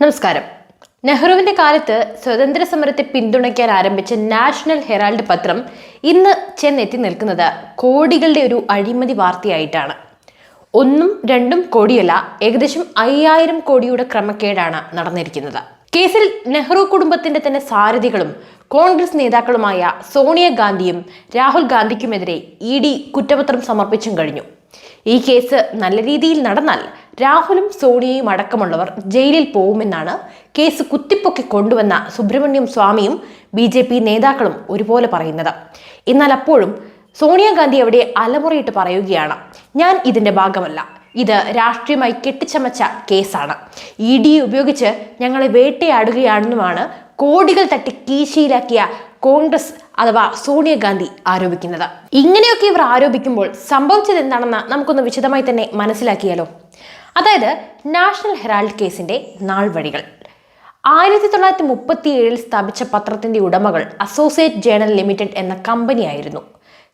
നമസ്കാരം. നെഹ്റുവിന്റെ കാലത്ത് സ്വതന്ത്ര സമരത്തെ പിന്തുണയ്ക്കാൻ ആരംഭിച്ച നാഷണൽ ഹെറാൾഡ് പത്രം ഇന്ന് ചെന്നെത്തി നിൽക്കുന്നത് കോടികളുടെ ഒരു അഴിമതി വാർത്തയായിട്ടാണ്. ഒന്നും രണ്ടും കോടിയല്ല ഏകദേശം അയ്യായിരം കോടിയുടെ ക്രമക്കേടാണ് നടന്നിരിക്കുന്നത്. കേസിൽ നെഹ്റു കുടുംബത്തിന്റെ തന്നെ സാരഥികളും കോൺഗ്രസ് നേതാക്കളുമായ സോണിയാഗാന്ധിയും രാഹുൽ ഗാന്ധിക്കുമെതിരെ ഇ ഡി കുറ്റപത്രം സമർപ്പിച്ചും കഴിഞ്ഞു. ഈ കേസ് നല്ല രീതിയിൽ നടന്നാൽ രാഹുലും സോണിയയും അടക്കമുള്ളവർ ജയിലിൽ പോകുമെന്നാണ് കേസ് കുത്തിപ്പൊക്കി കൊണ്ടുവന്ന സുബ്രഹ്മണ്യം സ്വാമിയും ബി ജെ പി നേതാക്കളും ഒരുപോലെ പറയുന്നത്. എന്നാൽ അപ്പോഴും സോണിയാഗാന്ധി അവിടെ അലമുറയിട്ട് പറയുകയാണ് ഞാൻ ഇതിന്റെ ഭാഗമല്ല. ഇത് രാഷ്ട്രീയമായി കെട്ടിച്ചമച്ച കേസാണ്. ഇ ഡി ഉപയോഗിച്ച് ഞങ്ങളെ വേട്ടയാടുകയാണെന്നുമാണ് കോടികൾ തട്ടി കീശയിലാക്കിയ കോൺഗ്രസ് അഥവാ സോണിയാഗാന്ധി ആരോപിക്കുന്നത്. ഇങ്ങനെയൊക്കെ ഇവർ ആരോപിക്കുമ്പോൾ സംഭവിച്ചത് എന്താണെന്ന് നമുക്കൊന്ന് വിശദമായി തന്നെ മനസ്സിലാക്കിയാലോ? അതായത് നാഷണൽ ഹെറാൾഡ് കേസിന്റെ നാൾവഴികൾ. ആയിരത്തി തൊള്ളായിരത്തി മുപ്പത്തി ഏഴിൽ സ്ഥാപിച്ച പത്രത്തിന്റെ ഉടമകൾ അസോസിയേറ്റ് ജേണൽ ലിമിറ്റഡ് എന്ന കമ്പനിയായിരുന്നു.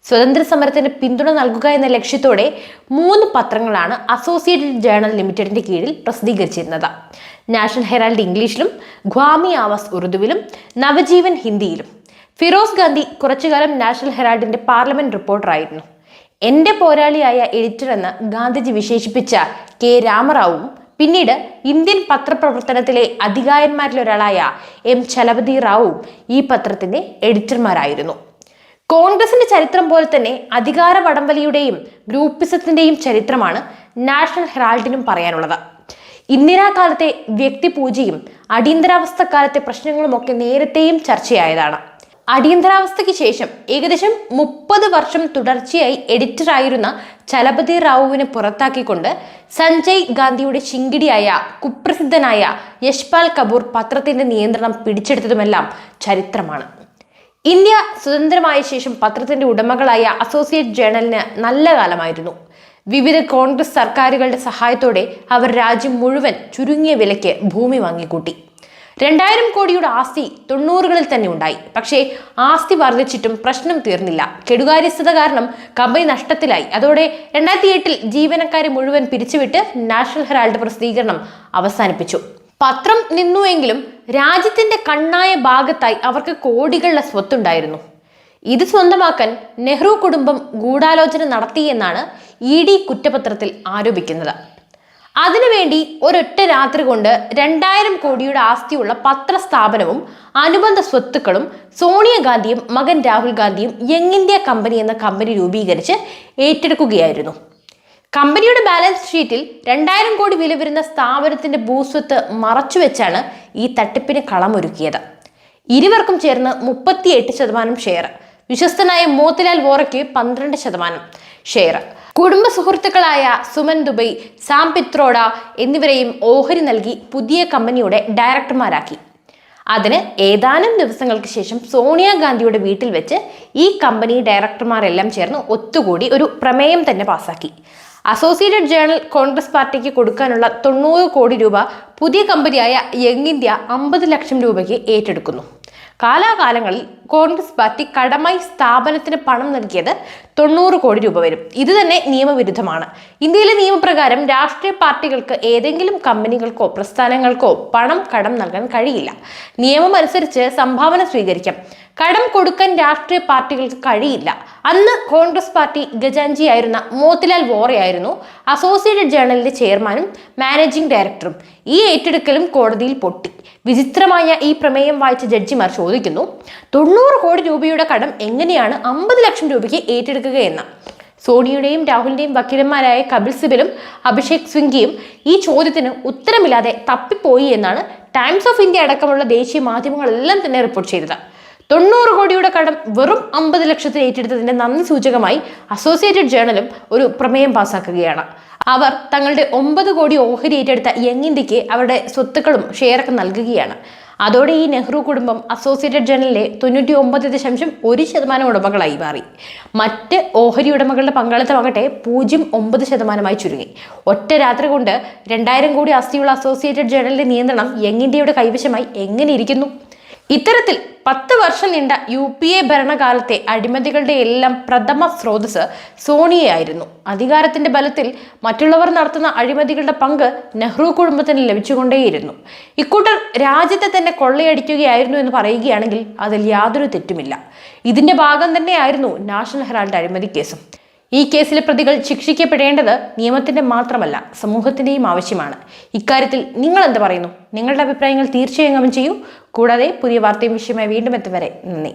സ്വതന്ത്ര സമരത്തിന് പിന്തുണ നൽകുക എന്ന ലക്ഷ്യത്തോടെ മൂന്ന് പത്രങ്ങളാണ് അസോസിയേറ്റഡ് ജേണൽ ലിമിറ്റഡിന്റെ കീഴിൽ പ്രസിദ്ധീകരിച്ചിരുന്നത്. നാഷണൽ ഹെറാൾഡ് ഇംഗ്ലീഷിലും ഗ്വാമി ആവാസ് ഉറുദുവിലും നവജീവൻ ഹിന്ദിയിലും. ഫിറോസ് ഗാന്ധി കുറച്ചുകാലം നാഷണൽ ഹെറാൾഡിന്റെ പാർലമെന്റ് റിപ്പോർട്ടറായിരുന്നു. എന്റെ പോരാളിയായ എഡിറ്റർ എന്ന് ഗാന്ധിജി വിശേഷിപ്പിച്ച കെ രാമറാവും പിന്നീട് ഇന്ത്യൻ പത്രപ്രവർത്തനത്തിലെ അധികായന്മാരിലൊരാളായ എം ചലപതി റാവുവും ഈ പത്രത്തിന്റെ എഡിറ്റർമാരായിരുന്നു. കോൺഗ്രസിന്റെ ചരിത്രം പോലെ തന്നെ അധികാര വടംവലിയുടെയും ഗ്രൂപ്പിസത്തിന്റെയും ചരിത്രമാണ് നാഷണൽ ഹെറാൾഡിനും പറയാനുള്ളത്. ഇന്ദിരാകാലത്തെ വ്യക്തിപൂജയും അടിയന്തരാവസ്ഥ കാലത്തെ പ്രശ്നങ്ങളുമൊക്കെ നേരത്തെയും ചർച്ചയായതാണ്. അടിയന്തരാവസ്ഥയ്ക്ക് ശേഷം ഏകദേശം മുപ്പത് വർഷം തുടർച്ചയായി എഡിറ്ററായിരുന്ന ചലപതി റാവുവിനെ പുറത്താക്കിക്കൊണ്ട് സഞ്ജയ് ഗാന്ധിയുടെ ശിങ്കിടിയായ കുപ്രസിദ്ധനായ യശ്പാൽ കപൂർ പത്രത്തിന്റെ നിയന്ത്രണം പിടിച്ചെടുത്തതുമെല്ലാം ചരിത്രമാണ്. ഇന്ത്യ സ്വതന്ത്രമായ ശേഷം പത്രത്തിന്റെ ഉടമകളായ അസോസിയേറ്റ് ജേണലിന് നല്ല കാലമായിരുന്നു. വിവിധ കോൺഗ്രസ് സർക്കാരുകളുടെ സഹായത്തോടെ അവർ രാജ്യം മുഴുവൻ ചുരുങ്ങിയ വിലയ്ക്ക് ഭൂമി വാങ്ങിക്കൂട്ടി. രണ്ടായിരം കോടിയുടെ ആസ്തി തൊണ്ണൂറുകളിൽ തന്നെ ഉണ്ടായി. പക്ഷേ ആസ്തി വർദ്ധിച്ചിട്ടും പ്രശ്നം തീർന്നില്ല. കെടുകാര്യസ്ഥത കാരണം കമ്പനി നഷ്ടത്തിലായി. അതോടെ രണ്ടായിരത്തി എട്ടിൽ ജീവനക്കാരെ മുഴുവൻ പിരിച്ചുവിട്ട് നാഷണൽ ഹെറാൾഡ് പ്രസിദ്ധീകരണം അവസാനിപ്പിച്ചു. പത്രം നിന്നുവെങ്കിലും രാജ്യത്തിന്റെ കണ്ണായ ഭാഗത്തായി അവർക്ക് കോടികളുടെ സ്വത്തുണ്ടായിരുന്നു. ഇത് സ്വന്തമാക്കാൻ നെഹ്റു കുടുംബം ഗൂഢാലോചന നടത്തിയെന്നാണ് ഇ ഡി കുറ്റപത്രത്തിൽ ആരോപിക്കുന്നത്. അതിനുവേണ്ടി ഒരൊറ്റ രാത്രി കൊണ്ട് രണ്ടായിരം കോടിയുടെ ആസ്തിയുള്ള പത്രസ്ഥാപനവും അനുബന്ധ സ്വത്തുക്കളും സോണിയാഗാന്ധിയും മകൻ രാഹുൽ ഗാന്ധിയും യങ് ഇന്ത്യ കമ്പനി എന്ന കമ്പനി രൂപീകരിച്ച് ഏറ്റെടുക്കുകയായിരുന്നു. കമ്പനിയുടെ ബാലൻസ് ഷീറ്റിൽ രണ്ടായിരം കോടി വില വരുന്ന സ്ഥാപനത്തിന്റെ ഭൂസ്വത്ത് മറച്ചുവെച്ചാണ് ഈ തട്ടിപ്പിന് കളമൊരുക്കിയത്. ഇരുവർക്കും ചേർന്ന് മുപ്പത്തിയെട്ട് ശതമാനം ഷെയർ. വിശ്വസ്തനായ മോത്തിലാൽ വോറയ്ക്ക് പന്ത്രണ്ട് ശതമാനം ഷെയർ. കുടുംബ സുഹൃത്തുക്കളായ സുമൻ ദുബൈ സാം പിത്രോഡ എന്നിവരെയും ഓഹരി നൽകി പുതിയ കമ്പനിയുടെ ഡയറക്ടർമാരാക്കി. അതിന് ഏതാനും ദിവസങ്ങൾക്ക് ശേഷം സോണിയാഗാന്ധിയുടെ വീട്ടിൽ വെച്ച് ഈ കമ്പനി ഡയറക്ടർമാരെല്ലാം ചേർന്ന് ഒത്തുകൂടി ഒരു പ്രമേയം തന്നെ പാസാക്കി. അസോസിയേറ്റഡ് ജേണൽ കോൺഗ്രസ് പാർട്ടിക്ക് കൊടുക്കാനുള്ള തൊണ്ണൂറ് കോടി രൂപ പുതിയ കമ്പനിയായ യങ് ഇന്ത്യ അമ്പത് ലക്ഷം രൂപയ്ക്ക് ഏറ്റെടുക്കുന്നു. കാലാകാലങ്ങളിൽ കോൺഗ്രസ് പാർട്ടി കടമായി സ്ഥാപനത്തിന് പണം നൽകിയത് തൊണ്ണൂറ് കോടി രൂപ വരും. ഇത് തന്നെ നിയമവിരുദ്ധമാണ്. ഇന്ത്യയിലെ നിയമപ്രകാരം രാഷ്ട്രീയ പാർട്ടികൾക്ക് ഏതെങ്കിലും കമ്പനികൾക്കോ പ്രസ്ഥാനങ്ങൾക്കോ പണം കടം നൽകാൻ കഴിയില്ല. നിയമമനുസരിച്ച് സംഭാവന സ്വീകരിക്കാം. കടം കൊടുക്കാൻ രാഷ്ട്രീയ പാർട്ടികൾക്ക് കഴിയില്ല. അന്ന് കോൺഗ്രസ് പാർട്ടി ഗജാൻജി ആയിരുന്ന മോത്തിലാൽ വോറയായിരുന്നു അസോസിയേറ്റഡ് ജേണലിന്റെ ചെയർമാനും മാനേജിംഗ് ഡയറക്ടറും. ഈ ഏറ്റെടുക്കലും കോടതിയിൽ പൊട്ടി. വിചിത്രമായ ഈ പ്രമേയം വായിച്ച ജഡ്ജിമാർ ചോദിക്കുന്നു തൊണ്ണൂറ് കോടി രൂപയുടെ കടം എങ്ങനെയാണ് അമ്പത് ലക്ഷം രൂപയ്ക്ക് ഏറ്റെടുക്കുകയെന്ന്? സോണിയുടെയും രാഹുലിന്റെയും വക്കീലന്മാരായ കപിൽ സിബലും അഭിഷേക് സിംഗിയും ഈ ചോദ്യത്തിന് ഉത്തരമില്ലാതെ തപ്പിപ്പോയി എന്നാണ് ടൈംസ് ഓഫ് ഇന്ത്യ അടക്കമുള്ള ദേശീയ മാധ്യമങ്ങളെല്ലാം തന്നെ റിപ്പോർട്ട് ചെയ്തത്. തൊണ്ണൂറ് കോടിയുടെ കടം വെറും അമ്പത് ലക്ഷത്തിൽ ഏറ്റെടുത്തതിന്റെ നന്ദി സൂചകമായി അസോസിയേറ്റഡ് ജേണലും ഒരു പ്രമേയം പാസാക്കുകയാണ്. അവർ തങ്ങളുടെ ഒമ്പത് കോടി ഓഹരി ഏറ്റെടുത്ത യങ് അവരുടെ സ്വത്തുക്കളും ഷെയറൊക്കെ നൽകുകയാണ്. അതോടെ ഈ നെഹ്റു കുടുംബം അസോസിയേറ്റഡ് ജേണലിലെ തൊണ്ണൂറ്റി ഒമ്പത് ദശാംശം ഒരു ശതമാനം ഉടമകളായി മാറി. മറ്റ് ഓഹരി ഉടമകളുടെ പങ്കാളിത്തമാകട്ടെ പൂജ്യം ഒമ്പത് ശതമാനമായി ചുരുങ്ങി. ഒറ്റ രാത്രി കൊണ്ട് രണ്ടായിരം കോടി ആസ്തിയുള്ള അസോസിയേറ്റഡ് ജേണലിന്റെ നിയന്ത്രണം യങ് ഇന്ത്യയുടെ കൈവശമായി എങ്ങനെ ഇരിക്കുന്നു? ഇത്തരത്തിൽ പത്ത് വർഷം നീണ്ട യു പി എ ഭരണകാലത്തെ അഴിമതികളുടെ എല്ലാം പ്രഥമ സ്രോതസ് സോണിയയായിരുന്നു. അധികാരത്തിന്റെ ബലത്തിൽ മറ്റുള്ളവർ നടത്തുന്ന അഴിമതികളുടെ പങ്ക് നെഹ്റു കുടുംബത്തിന് ലഭിച്ചുകൊണ്ടേയിരുന്നു. ഇക്കൂട്ടർ രാജ്യത്തെ തന്നെ കൊള്ളയടിക്കുകയായിരുന്നു എന്ന് പറയുകയാണെങ്കിൽ അതിൽ യാതൊരു തെറ്റുമില്ല. ഇതിന്റെ ഭാഗം തന്നെയായിരുന്നു നാഷണൽ ഹെറാൾഡ് അഴിമതി കേസും. ഈ കേസിലെ പ്രതികൾ ശിക്ഷിക്കപ്പെടേണ്ടത് നിയമത്തിന്റെ മാത്രമല്ല സമൂഹത്തിന്റെയും ആവശ്യമാണ്. ഇക്കാര്യത്തിൽ നിങ്ങൾ എന്ത് പറയുന്നു? നിങ്ങളുടെ അഭിപ്രായങ്ങൾ തീർച്ചയായും ചെയ്യൂ. കൂടാതെ പുതിയ വാർത്തയും വിഷയമായി വീണ്ടും എത്തും വരെ. നന്ദി.